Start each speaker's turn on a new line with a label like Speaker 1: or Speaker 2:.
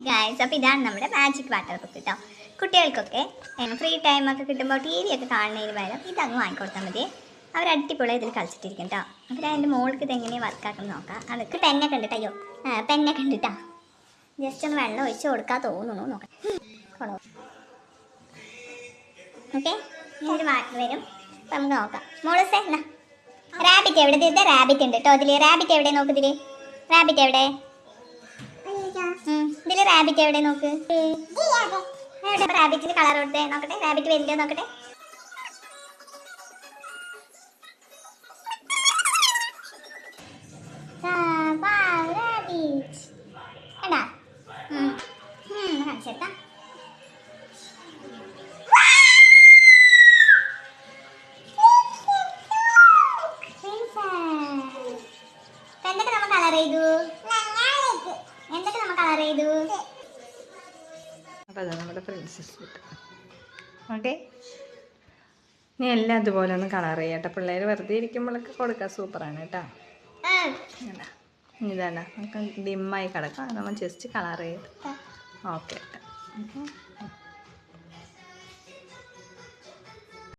Speaker 1: Guys അപ്പോൾ ഇതാണ് നമ്മുടെ മാജിക് വാട്ടർ ബുക്ക് കേട്ടോ കുട്ടികൾക്കൊക്കെ ഫ്രീ ടൈം ഒക്കെ കിട്ടുമ്പോൾ ടി വി ഒക്കെ കാണുന്നതിന് പകരം ഇതങ്ങ് വാങ്ങിക്കൊടുത്താൽ മതി. അവർ അടിപൊളി ഇതിൽ കളിച്ചിട്ടിരിക്കും കേട്ടോ അപ്പോൾ ഞാൻ അതിന്റെ മോൾക്ക് ഇത് എങ്ങനെയാണ് വർക്കാക്കണം നോക്കാം. അതൊക്കെ പെന്നെ ഉണ്ട് അയ്യോ ആ പെന്നൊക്കെ ഉണ്ട് ജസ്റ്റ് ഒന്ന് വെള്ളം ഒഴിച്ച് കൊടുക്കാൻ തോന്നുന്നു നോക്കാം. കൊള്ളാം. ഓക്കെ ഇങ്ങനൊരു വാട്ടർ വരും. അപ്പം നമുക്ക് നോക്കാം. മോളസേ എന്നാ റാബിറ്റ് എവിടെ ഇത് റാബിറ്റ് ഉണ്ട് കേട്ടോ ഇതിൽ റാബിറ്റ് എവിടെ? നോക്ക് ഇതിൽ റാബിറ്റ് എവിടെ? ഇതിൽ റാബിറ്റ് എവിടെ നോക്ക്? റാബിറ്റിന് കളർ കൊടുത്തേ. നോക്കട്ടെ റാബിറ്റ് വരില്ലോ നോക്കട്ടെ. കാണിച്ചേട്ടാ എന്തൊക്കെ നമ്മൾ കളർ ചെയ്തു? ചെയ്തു
Speaker 2: അപ്പോൾ അതാണ് നമ്മുടെ പ്രിൻസസ് ഓക്കെ. നീ എല്ലാം അതുപോലെ ഒന്ന് കളർ ചെയ്യട്ടെ പിള്ളേർ വെറുതെ ഇരിക്കുമ്പോഴൊക്കെ കൊടുക്കാം സൂപ്പറാണ് കേട്ടോ. ഇതാ. ഇതാണ് നമുക്ക് ഡിമ്മായി കിടക്കാം. നമ്മൾ ജസ്റ്റ് കളർ ചെയ്ത്. ഓക്കെ